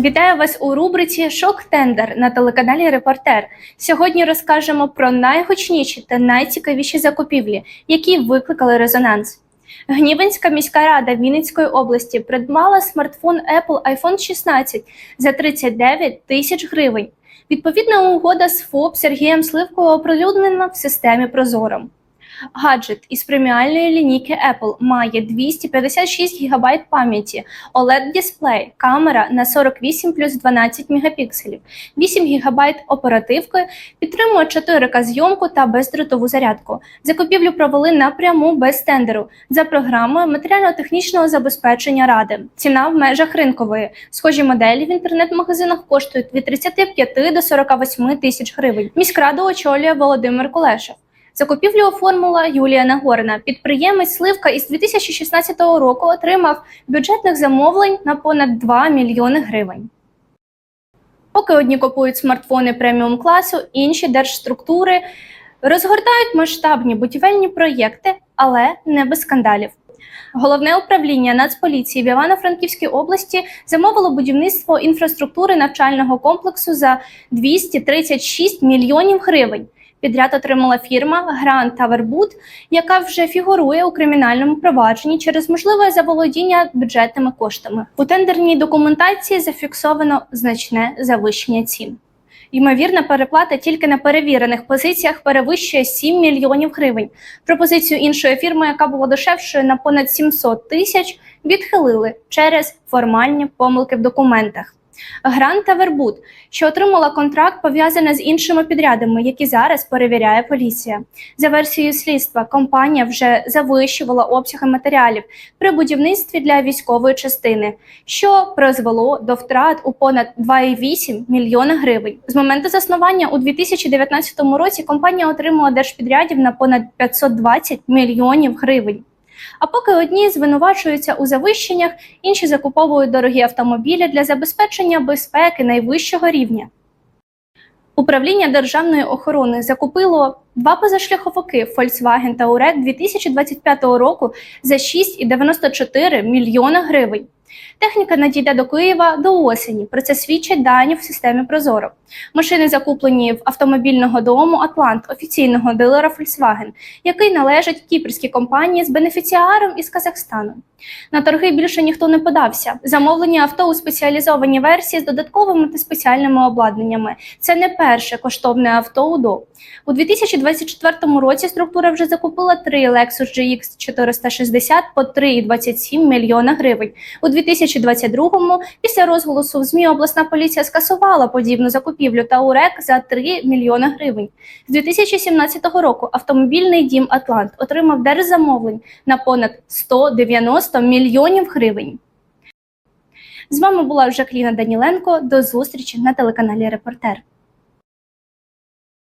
Вітаю вас у рубриці Шок Тендер на телеканалі Репортер. Сьогодні розкажемо про найгучніші та найцікавіші закупівлі, які викликали резонанс. Гнівенська міська рада Вінницької області придбала смартфон Apple iPhone 16 за 39 тисяч гривень. Відповідна угода з ФОП Сергієм Сливкою оприлюднена в системі Прозоро. Гаджет із преміальної лінійки Apple має 256 ГБ пам'яті, OLED-дисплей, камера на 48 плюс 12 мегапікселів, 8 ГБ оперативки, підтримує 4К зйомку та бездротову зарядку. Закупівлю провели напряму без тендеру за програмою матеріально-технічного забезпечення ради. Ціна в межах ринкової. Схожі моделі в інтернет-магазинах коштують від 35 до 48 тисяч гривень. Міськраду очолює Володимир Кулешев. Закупівлю оформила Юлія Нагорна. Підприємець Сливка із 2016 року отримав бюджетних замовлень на понад 2 мільйони гривень. Поки одні купують смартфони преміум класу, інші держструктури розгортають масштабні будівельні проєкти, але не без скандалів. Головне управління Нацполіції в Івано-Франківській області замовило будівництво інфраструктури навчального комплексу за 236 мільйонів гривень. Підряд отримала фірма Гранд Тавербуд, яка вже фігурує у кримінальному провадженні через можливе заволодіння бюджетними коштами. У тендерній документації зафіксовано значне завищення цін. Ймовірна переплата тільки на перевірених позиціях перевищує 7 мільйонів гривень. Пропозицію іншої фірми, яка була дешевшою на понад 700 тисяч, відхилили через формальні помилки в документах. Грант та Вербуд, що отримала контракт, пов'язана з іншими підрядами, які зараз перевіряє поліція. За версією слідства, компанія вже завищувала обсяги матеріалів при будівництві для військової частини, що призвело до втрат у понад 2,8 мільйона гривень. З моменту заснування у 2019 році компанія отримала держпідрядів на понад 520 мільйонів гривень. А поки одні звинувачуються у завищеннях, інші закуповують дорогі автомобілі для забезпечення безпеки найвищого рівня. Управління державної охорони закупило два позашляховики Volkswagen та Урек 2025 року за 6,94 мільйона гривень. Техніка надійде до Києва до осені. Про це свідчать дані в системі Прозоро. Машини закуплені в автомобільного дому Атлант, офіційного дилера Volkswagen, який належить кіпрській компанії з бенефіціаром із Казахстану. На торги більше ніхто не подався. Замовлені авто у спеціалізовані версії з додатковими та спеціальними обладнаннями. Це не перше коштовне авто УДО. У 2024 році структура вже закупила три Lexus GX 460 по 3,27 мільйона гривень. У 2022-му після розголосу в ЗМІ обласна поліція скасувала подібну закупівлю та УРЕК за 3 мільйона гривень. З 2017 року автомобільний дім Атлант отримав держзамовлень на понад 190 мільйонів гривень. З вами була Жакліна Даніленко. До зустрічі на телеканалі Репортер.